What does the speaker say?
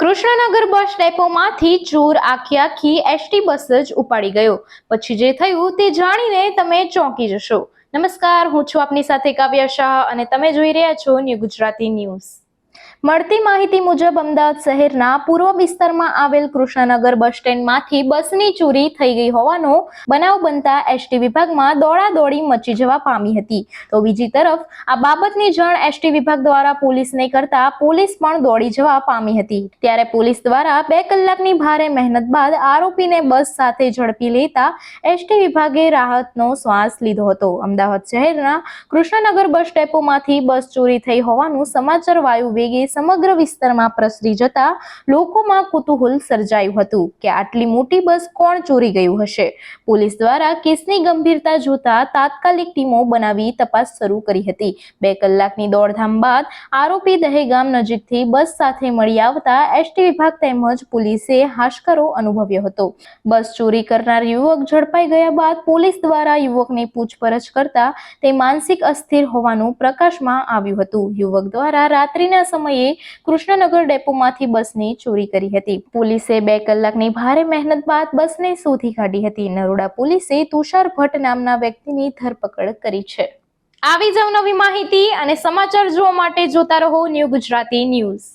કૃષ્ણનગર બસ ડેપોમાંથી ચોર આખી આખી એસટી બસ જ ઉપાડી ગયો. પછી જે થયું તે જાણીને તમે ચોંકી જશો. નમસ્કાર, હું છું આપની સાથે કાવ્યા શાહ અને તમે જોઈ રહ્યા છો ન્યૂ ગુજરાતી ન્યૂઝ. મળતી માહિતી મુજબ અમદાવાદ શહેરના પૂર્વ વિસ્તારમાં આવેલ કૃષ્ણનગર બસ સ્ટેન્ડમાંથી બસની ચોરી થઈ ગઈ હોવાનો બનાવ બનતા એસટી વિભાગમાં દોડાદોડી મચી જવા પામી હતી. તો બીજી તરફ, આ બાબતની જાણ એસટી વિભાગ દ્વારા પોલીસને કરતા પોલીસ પણ દોડી જવા પામી હતી. ત્યારે પોલીસ દ્વારા બે કલાકની ભારે મહેનત બાદ આરોપીને બસ સાથે ઝડપી લેતા એસટી વિભાગે રાહતનો શ્વાસ લીધો હતો. અમદાવાદ શહેરના કૃષ્ણનગર બસ ડેપોમાંથી બસ ચોરી થઈ હોવાનું સમાચાર વાયુ વેગે સમગ્ર વિસ્તારમાં પ્રસરી જતા લોકોમાં કુતૂહલ સર્જાયું હતું કે આટલી મોટી બસ કોણ ચોરી ગયું હશે? પોલીસ દ્વારા કેસની ગંભીરતા જોતા તાત્કાલિક ટીમો બનાવી તપાસ શરૂ કરી હતી. બે કલાકની દોડધામ બાદ આરોપી દહેગામ નજીકથી બસ સાથે મળી આવતા એસટી વિભાગ તેમજ પોલીસે હાશકરો અનુભવ્યો હતો. બસ ચોરી કરનાર યુવક ઝડપાઈ ગયા બાદ પોલીસ દ્વારા યુવકની પૂછપરછ કરતા તે માનસિક અસ્થિર હોવાનું પ્રકાશમાં આવ્યું હતું. યુવક દ્વારા રાત્રિના સમયે કૃષ્ણનગર ડેપોમાંથી બસની ચોરી કરી હતી. પોલીસે બે કલાકની ભારે મહેનત બાદ બસને શોધી કાઢી હતી. નરોડા પોલીસે તુષાર ભટ્ટ નામના વ્યક્તિની ધરપકડ કરી છે. આવી જ નવી માહિતી અને સમાચાર જોવા માટે જોતા રહો ન્યૂ ગુજરાતી ન્યૂઝ.